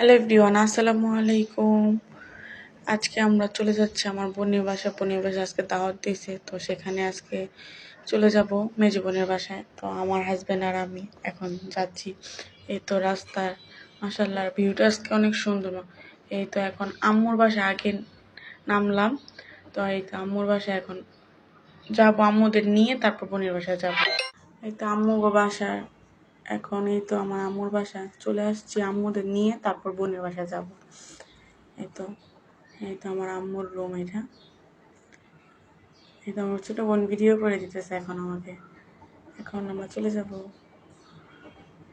Hello everyone আসসালামু আলাইকুম। আজকে আমরা চলে যাচ্ছি আমার বোনের বাসা বোনের বাসা আজকে দাওয়াত দিয়েছে, তো সেখানে আজকে চলে যাব মেজো বোনের বাসায়। তো আমার হাজব্যান্ড আর আমি এখন যাচ্ছি। এই তো রাস্তার মাসাল্লাহর ভিউটা আজকে অনেক সুন্দর। এই তো এখন আম্মুর বাসা আগে নামলাম। তো এই তো আম্মুর বাসায় এখন যাব, আম্মুদের নিয়ে তারপর বোনের বাসায় যাব। এই তো আম্মু গো বাসার এখন এই তো আমার আম্মুর বাসা চলে আসছি, আম্মুদের নিয়ে তারপর বোনের বাসায় যাব। এই তো এই তো আমার আম্মুর রুম এটা। এই তো আমার ছোটো বোন ভিডিও করে দিতেছে এখন আমাকে। এখন আমরা চলে যাব।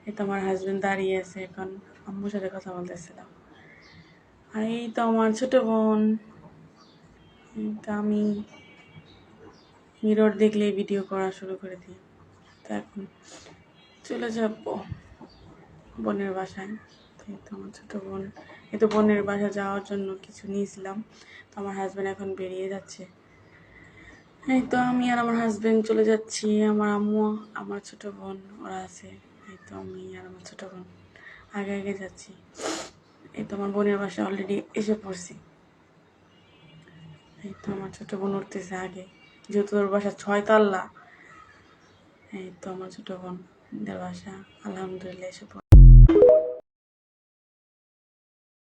এই তো আমার হাজব্যান্ড দাঁড়িয়ে আছে এখন, আম্মুর সাথে কথা বলতেছিলাম। আর এই তো আমার ছোটো বোন। তো আমি মিরর দেখলেই ভিডিও করা শুরু করে দিই। তো এখন চলে যাব বোনের বাসায়। তো আমার ছোটো বোন এই তো বোনের বাসা যাওয়ার জন্য কিছু নিয়েছিলাম, তো আমার হাজব্যান্ড এখন বেরিয়ে যাচ্ছে। এই তো আমি আর আমার হাজব্যান্ড চলে যাচ্ছি, আমার আম্মু, আমার ছোটো বোন, ওরা আছে। এই তো আমি আর আমার ছোটো বোন, আগে আগে যাচ্ছি। এই তো আমার বোনের বাসা অলরেডি এসে পড়ছি। এই তো আমার ছোটো বোন উঠতেছে আগে। যেহেতু ওর বাসা ছয়তলা এই তো আমার ছোটো বোনদের বাসা। আলহামদুলিল্লাহ এসে